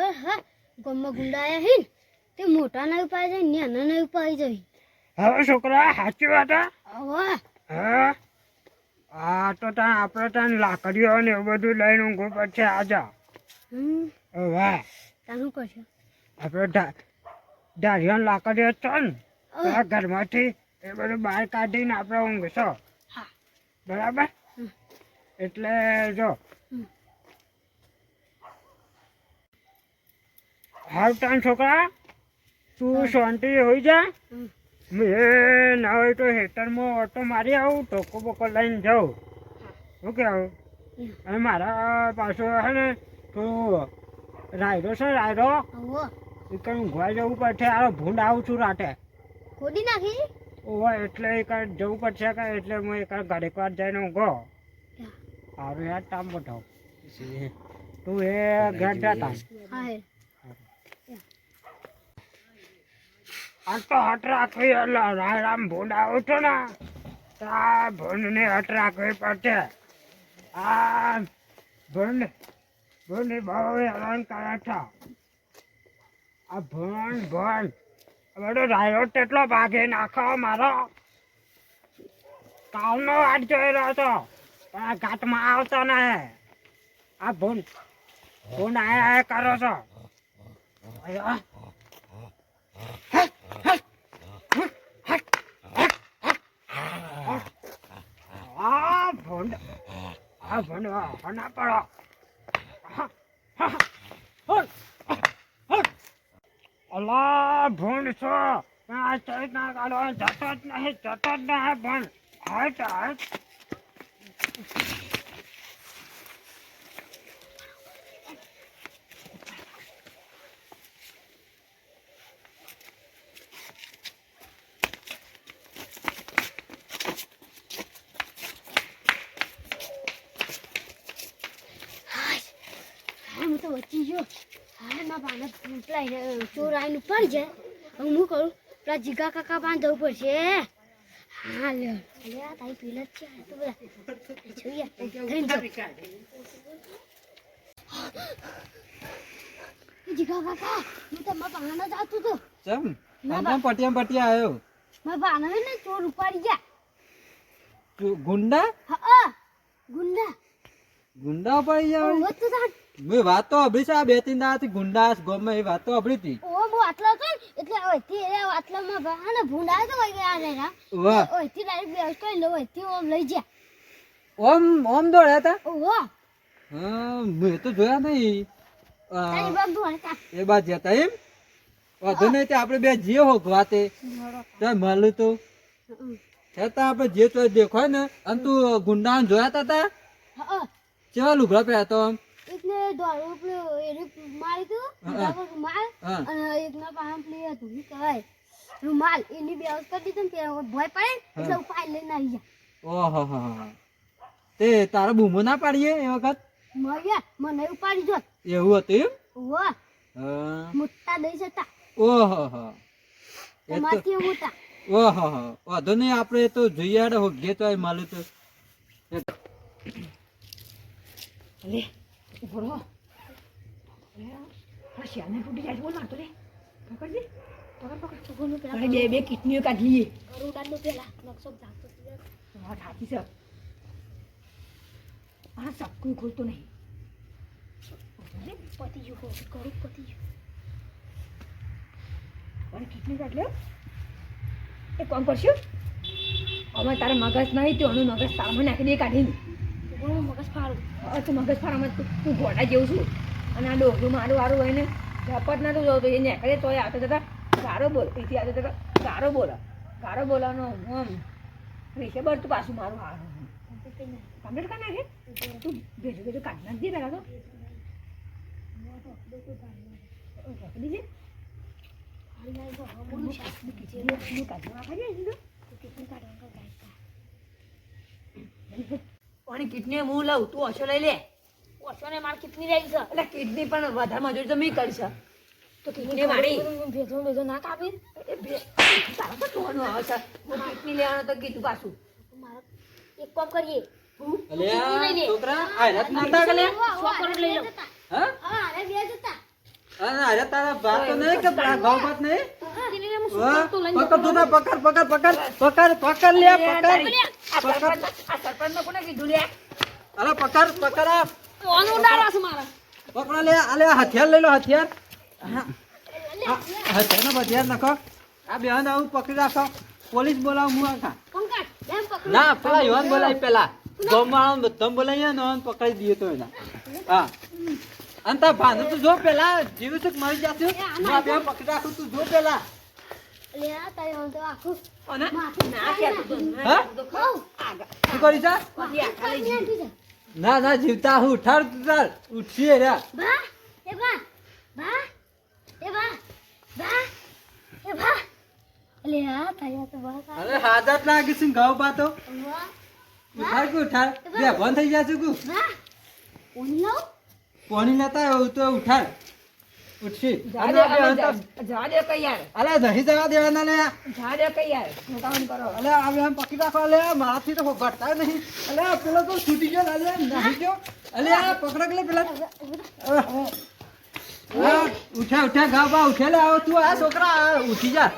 પેલા હા. ગમમાં ગુંડાયા ને તે મોટા ના ઉપાય જાય નાના ના ઉપાય જાય. હવે છોકરા સાચી વાત હે? હવે હે? આ તો ત્યાં આપણે ત્યાં લાકડીઓ ને એવું બધું લઈને ઊંઘવું પડશે. આજા વાહ. તારું કરશો? આપણે ઢા- લાકડીઓ છે ને ઘરમાંથી એ બધું બહાર કાઢીને આપણે ઊંઘશો. હા. બરાબર. એટલે જો હાલ તાન છોકરા તું શાંતિ હોઈ જા. મેં ના હોય તો હેઠળમાં ઓટો મારી આવું ટોકો બોકો લઈને જાઉં. શું કહેવું અને મારા પાછો હે ને તું રાયડો છે રાયડો. હવે એ કઈ ઊંઘવા જવું પડશે? આ ભૂંડ આવું છું રાતે. ખોદી નાખી? ઓવા એટલે એક જવું પડશે કે એટલે હું એક ઘડીક વાર જઈને ઊંઘો. સારું યાર ટાઈમ બતાવ તું એ ઘર જતા. હા આ તો હટ રાખવી એટલે રાયરામ ભૂંડ ઉઠો છું ને આ ભૂંડને હટ રાખવી પડશે આ ભૂંડ ભૂંડ બહુ હેરાન કરે છે. આ ભૂંડ ભૂંડ. બધો રાયરો કેટલો ભાગે નાખો મારો. કાલનો વાટ જોઈ રહ્યો છો પણ આ ઘાટમાં આવતો ને આ ભૂંડ ભૂંડ આયા કરો છો અయ్యా. આ ભૂંડ આ આ ના પડો. અલા ભૂંડ છો. આ ચૈત ના કાઢો જતો જ નહીં, જતો જ નહીં ભૂંડ હટ હટ હા હું તો વચ્ચી ગયો મારા બાને પેલા ચોર આવીને ઉપાડી જાય. હવે હું કરું પેલા જીગા કાકા પાસે જવું પડશે હા લે અલે આ તારી પેલા જ છે તો બધા. જોઈએ. જીગા કાકા હું તો મારા બાને જ તો. ચમ? મારા પટિયા પટિયા આવ્યો? મારા બાને ને ચોર ઉપાડી ગયા. ગુંડા? હા ગુંડા. ગુંડા પડી તો તાર મેં વાત તો અભરી છે આ બે ત્રણ દાડાથી ગુંડા ગમે એ વાત તો અભરી હતી. ઓ હું આટલો હતો ને એટલે ઓયથી એ આટલામાં બહાને ને ભૂંડ તો હોય આ ના વાહ. ઓયથી ડાયરેક્ટ બેસ કરી લો ઓયથી ઓમ લઈ જા. ઓમ ઓમ દોડ્યા હતા? ઓ હા મેં તો જોયા નહીં. તારી બાબુ હતા. એ બાદ જતા એમ? વાંધો નહીં તે આપણે બે જે હોક વાતે. ચાલ મળું તો છતાં આપણે જે તો દેખાય ને. અને તું ગુંડા જોયા તા તા? હા કેવા લુગડા પહેર્યા તો આમ? એટલે દોડો પેલો એને મારી તું રૂમાલ અને એકના પાસે પેલી હતું શું કહેવાય? રૂમાલ એની બેસ કરી દીધું ને ભય પડે એટલે ઉપાય લઈને આવી જા ઓહો હો હો. તે તારા બૂમો ના પાડીએ એ વખત? મળ્યા મને ઉપાડી જો એવું હતું એમ? હા. મોટા દઈ જતા. ઓહો હો. એ તો મોટા ઓહો હો. વાંધો નહીં આપણે તો જોઈએ હેડો હોગે તો માલું તો. લે. ઊભો રહો હા શ્યાને ફૂટી જાય બોલ નાખતો રે. પકડ દે પકડ પકડ. છોકરોનું પેલા બે બે કિડનીઓ કાઢી લઈએ. કરોડાનું પેલા નકશો જાગતો હા સાચી છે. હા સબકું ખોલતો નહીં. પતી ગયું કરું પતી ગયું. અને કિડની કાઢ લ્યો. એ કોમ કરશું? અમે તારા મગજ નહીં તો એનું મગજ તારામાં નાખી દે કાઢીને મગજ હવે તું મગજ ફારામાં તું ઘોડા જેવું છું. અને આ ડોહલું મારું વારું હોય ને, ઝપટ નતું જોતો એ નીકળે તોય આવતા જતા ગારો બોલ, એથી આવતા જતા ગારો બોલો, ગારો બોલાનો આમ વિશે બર પાછું મારું હારું. કમ્પ્લીટ કરી નાખે તું ભેજું ભેજું કાઢી નાખજે પહેલાં તો. રાખી દીજે અને કિડની હું લઉં? તું ઓછો લઈ લે. ઓછો ને માર કિડની રહી છે એટલે કિડની પણ વધારે મજૂરી તો મેં કરશે તો કિડની મારી ભેજો ભેજો ના કાપી એ બે- તારો તો ટોનો આવે છે. હું કિડની લેવાનો તો કીધું પાછું. મારે એક કામ કરીએ. અલ્યા છોકરા આ રાત ના હતા કે લ્યા? લઈ લો. હા? હા અરે બે જતા અરે તારા ભાત તો નહીં કે ઘઉં ભાત નહીં? એને હું શું હા, કરતો લઈને પકડ પકડ પકડ પકડ પકડ પકડ લે પકડ. અરે પકડ પકડ પકડો લે આ હથિયાર લઈ લો હથિયાર. હા. આ હથિયારનો હથિયાર નાખો. આ બેહન આવું પકડી રાખો. પોલીસ બોલાવો હું આખા. ના પેલા યુવાન બોલાય પેલા. ગોમાળા બધા બોલાવીએ ને પકડી દઈએ તો એના. હા. અને તા ભાને તું જો પેલા જીવ છે કે મરી જશે? પકડી રાખું તું જો પેલા. ના ના જીવતા હું ઉઠાડ તું ઉઠીએ રે બા એ બા બા એ બા બા એ બા લે આ તારે તો બા કાઢ. અરે હાજર લાગે છે ઘઉં પાતો. ઉઠાડ કે ઉઠાડ બે બંધ થઈ જશે કુ પાણી લેતા એવું તો ઉઠાડ ઉઠશી જા અને દે, આ બે અમે અંતર- જા- જા દે કઈ યાર અલે નહીં જવા દેવાના લે. જા દે કઈ યાર હું કામ કરો. અલે આ બે પકડી રાખો અલે મારાથી તો ઘટતા નહીં. અલે પેલો તો છૂટી ગયો અલે નહીં ગયો. અલે આ પકડ કે લે પેલા. ઉઠ્યા ઉઠ્યા ગા બા ઉઠ્યા લે આવો તું આ છોકરા ઉઠી જા.